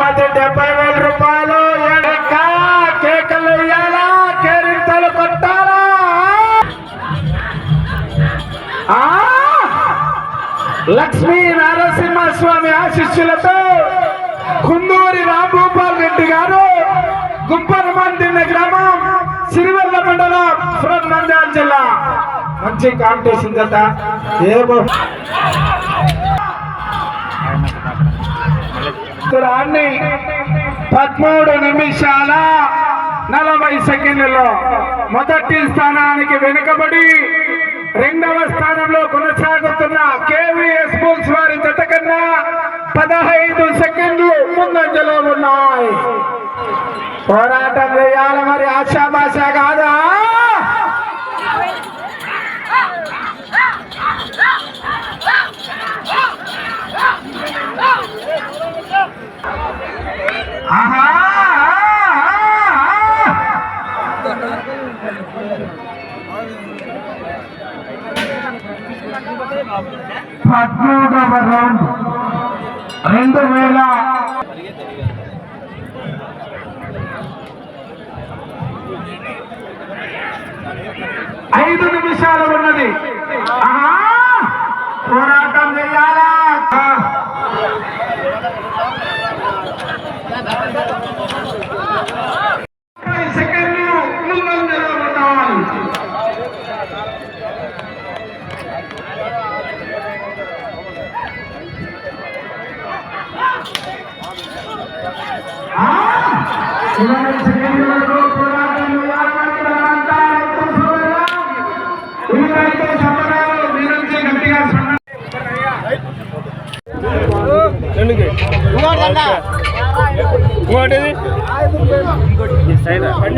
మొదటి బహుమతి డెబ్బై వేల రూపాయలు. కేకలు ఇయ్యాలా కేరింతలు కొట్టాలా? లక్ష్మీ నరసింహస్వామి ఆశిష్యులతో కుందూరి రాంభూపాల్ రెడ్డి గారు గుంపనమందిన గ్రామం సిరివెల్ల మండలం నంద్యాల జిల్లా. మంచి కాంపిటీషన్ జత. ఏమో. ఉత్తరాన్ని పదమూడు నిమిషాల నలభై సెకండ్లలో మొదటి స్థానానికి వెనుకబడి రెండవ స్థానంలో కొనసాగుతున్న కేవీఎస్ బుల్స్ వారి జత కన్నా పదహైదు సెకండ్లు ముందంజలో ఉన్నాయి. పోరాటం చేయాలి మరి ఆశాభాష కాదా? ఐదు నిమిషాలు ఉన్నది. పోరాటం చేయాలా? ముప్పై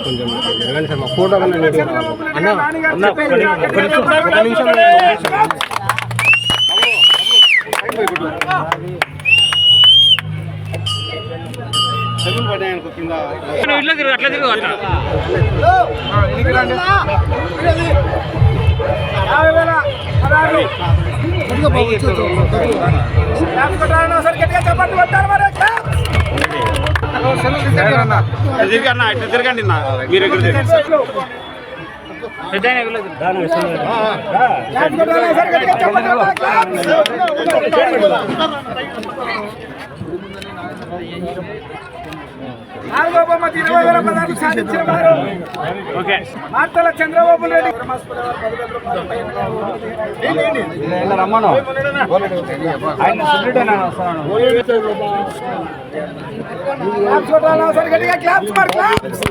ఫోటో ఇట్లా తిరుగు అట్లా తిరుగు అట్లా. యాభై వేల పదహారు. క్లాప్స్ కొట్టాలన్నా ఒకసారి గట్టిగా చప్పట్లు కొట్టాలి మరి. తిరగన్నా ఇట్లా తిరగండి మీరు ఎక్కడ క్లాప్స్ కొట్టాలి ఒకసారి గట్టిగా చప్పట్లు కొట్టాలి క్లాప్స్. నాలుగో బొమ్మతి ఇరవై వేల పదహారు సాధించిన వారు మార్తల చంద్రబాబు రెడ్డి రమ్మను గట్టిగా క్లాప్స్ మరి క్లాప్స్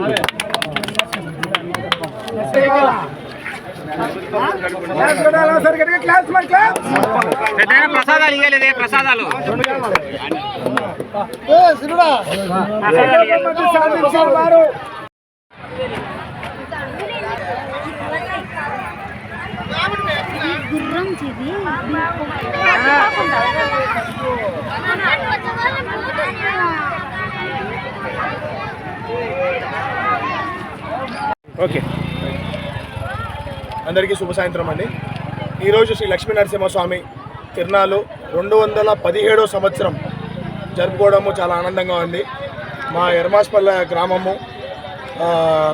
ప్రసాదాలు ఇవ్వలేదే ప్రసాదాలు? గుర్రం చెది ఓకే. అందరికీ శుభ సాయంత్రం అండి. ఈరోజు శ్రీ లక్ష్మీ నరసింహస్వామి తిరునాలు రెండు వందల పదిహేడో సంవత్సరం జరుపుకోవడము చాలా ఆనందంగా ఉంది. మా ఎర్మాస్పల్లె గ్రామము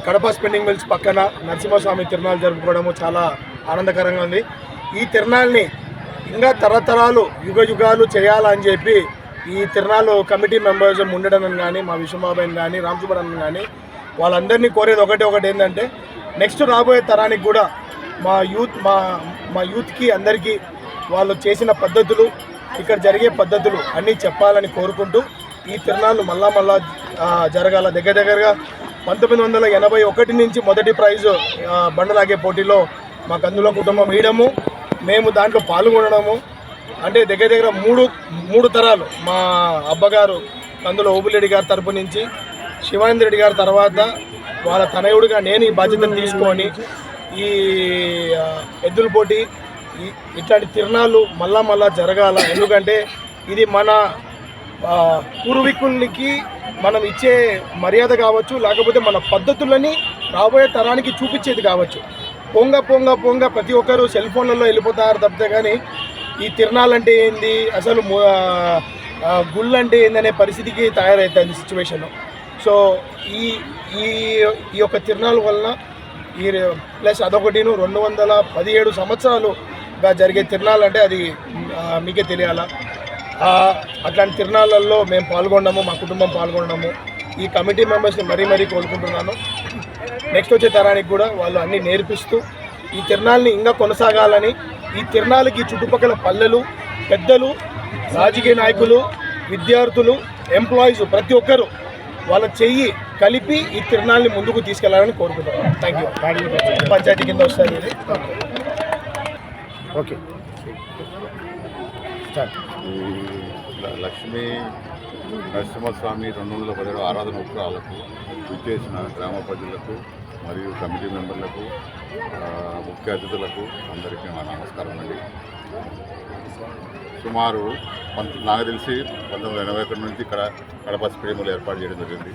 కడప స్పిన్నింగ్ మిల్స్ పక్కన నరసింహస్వామి తిరునాలు జరుపుకోవడము చాలా ఆనందకరంగా ఉంది. ఈ తిరునాల్ని ఇంకా తరతరాలు యుగ యుగాలు చేయాలని చెప్పి ఈ తిరునాలు కమిటీ మెంబర్స్ ఉండడం కానీ మా విశ్వబాబాయిని కానీ రామ్ కానీ వాళ్ళందరినీ కోరేది ఒకటి ఒకటి ఏంటంటే నెక్స్ట్ రాబోయే తరానికి కూడా మా యూత్ మా మా యూత్కి అందరికీ వాళ్ళు చేసిన పద్ధతులు ఇక్కడ జరిగే పద్ధతులు అన్నీ చెప్పాలని కోరుకుంటూ ఈ తిరునాళ్ళు మళ్ళా మళ్ళా జరగాల. దగ్గర దగ్గరగా పంతొమ్మిది వందల ఎనభై ఒకటి నుంచి మొదటి ప్రైజు బండలాగే పోటీలో మాకు అందులో కుటుంబం వేయడము మేము దాంట్లో పాల్గొనడము. అంటే దగ్గర దగ్గర మూడు మూడు తరాలు మా అబ్బగారు కందుల ఓబులెడ్డి గారి తరపు నుంచి శివానంద రెడ్డి గారి తర్వాత వాళ్ళ తనయుడిగా నేను ఈ బాధ్యతను తీసుకొని ఈ ఎద్దుల పోటీ ఇట్లాంటి తిరణాలు మళ్ళా మళ్ళా జరగాల. ఎందుకంటే ఇది మన ఆ, పూర్వీకులకి మనం ఇచ్చే మర్యాద కావచ్చు లేకపోతే మన పద్ధతులని రాబోయే తరానికి చూపించేది కావచ్చు. పొంగ పొంగ పొంగ ప్రతి ఒక్కరు సెల్ ఫోన్లలో వెళ్ళిపోతారు తప్పితే కానీ ఈ తిరణాలంటే ఏంది? అసలు గుళ్ళు అంటే ఏందనే పరిస్థితికి తయారవుతుంది సిచ్యువేషన్ సో ఈ ఈ ఈ యొక్క తిరణాల వలన ఈ ప్లస్ అదొకటిను రెండు వందల పదిహేడు సంవత్సరాలుగా జరిగే తిరణాలు అంటే అది మీకే తెలియాలా? అట్లాంటి తిరణాలలో మేము పాల్గొన్నాము మా కుటుంబం పాల్గొన్నాము ఈ కమిటీ మెంబర్స్ని మరీ మరీ కోరుకుంటున్నాను. నెక్స్ట్ వచ్చే తరానికి కూడా వాళ్ళు అన్నీ నేర్పిస్తూ ఈ తిరణాలని ఇంకా కొనసాగాలని ఈ తిరణాలకి చుట్టుపక్కల పల్లెలు పెద్దలు రాజకీయ నాయకులు విద్యార్థులు ఎంప్లాయీస్ ప్రతి ఒక్కరు వాళ్ళ చెయ్యి కలిపి ఈ తిరణాలని ముందుకు తీసుకెళ్ళాలని కోరుకుంటున్నాను థ్యాంక్ యూ పంచాయతీ కింద వస్తుంది ఇది. ఓకే స్టార్ట్ ఈ ల- లక్ష్మీ నరసింహస్వామి రెండు వందల పదిహేడు ఆరాధన ఉత్సవాలకు విచ్చేసిన గ్రామ ప్రజలకు మరియు కమిటీ మెంబర్లకు ముఖ్య అతిథులకు అందరికీ నా నమస్కారం అండి. సుమారు పంత నాకు తెలిసి పంతొమ్మిది వందల ఎనభై ఒకటి నుంచి ఇక్కడ కడప స్ప్రేములు ఏర్పాటు చేయడం జరిగింది.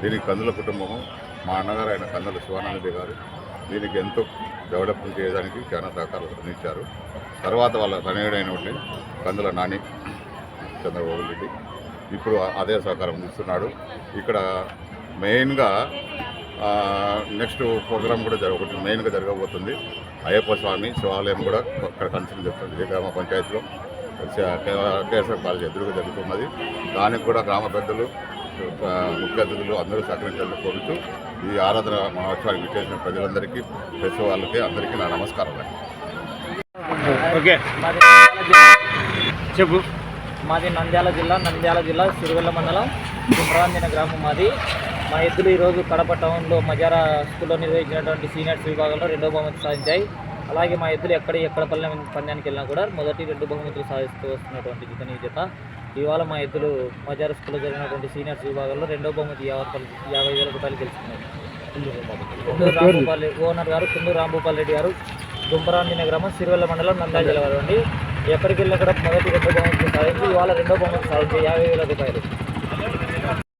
దీనికి కందుల కుటుంబము మా అన్నగారు ఆయన కందుల శివానందరెడ్డి గారు దీనికి ఎంతో డెవలప్మెంట్ చేయడానికి చాలా సహకారం అందించారు. తర్వాత వాళ్ళ తనయుడైనటువంటి కందుల నాని చంద్రబాబు రెడ్డి ఇప్పుడు అదే సహకారం అందిస్తున్నాడు. ఇక్కడ మెయిన్గా నెక్స్ట్ ప్రోగ్రామ్ కూడా జరగ ఒకటి మెయిన్గా జరగబోతుంది. అయ్యప్ప స్వామి శివాలయం కూడా అక్కడ కన్సిడర్ చేస్తుంది ఇదే గ్రామ పంచాయతీలో. కేసర కాలేజ్ ఎదురుగా జరుగుతున్నది. దానికి కూడా గ్రామ పెద్దలు ముఖ్య అతిథులు అందరూ సహకరించాలని కోరుతూ ఈ ఆరాధన మహోత్సవానికి విచ్చేసిన ప్రజలందరికీ ప్రెస్ వాళ్ళకి అందరికీ నా నమస్కారం ఓకే. చెప్పు. మాది నంద్యాల జిల్లా నంద్యాల జిల్లా సిరివెల్ల మండలం గుండ్రాంజన గ్రామం మాది. మా ఎద్దులు ఈరోజు కడప టౌన్లో మజారా స్కూల్లో నిర్వహించినటువంటి సీనియర్స్ విభాగంలో రెండో బహుమతి సాధించాయి. అలాగే మా ఎద్దులు ఎక్కడ ఎక్కడ పల్లె పందానికి వెళ్ళినా కూడా మొదటి రెండు బహుమతులు సాధిస్తూ వస్తున్నటువంటి జత ఇవాళ మా ఎద్దులు మజారా స్కూల్లో జరిగినటువంటి సీనియర్స్ విభాగంలో రెండో బహుమతి యాభై యాభై వేల రూపాయలు గెలుచుకున్నారు. కుందూరు రాంభూపాల్ ఓనర్ గారు కుందూరు రాంభూపాల్ రెడ్డి గారు. దుంపరాంజన గ్రామం సిరివెల్ల మండలం నంద్యాల జిల్లా వారు అండి. ఎక్కడికి వెళ్ళినా కూడా మొదటి రెండో బహుమతి సాధించి ఇవాళ రెండో బహుమతి సాధించి యాభై వేల రూపాయలు.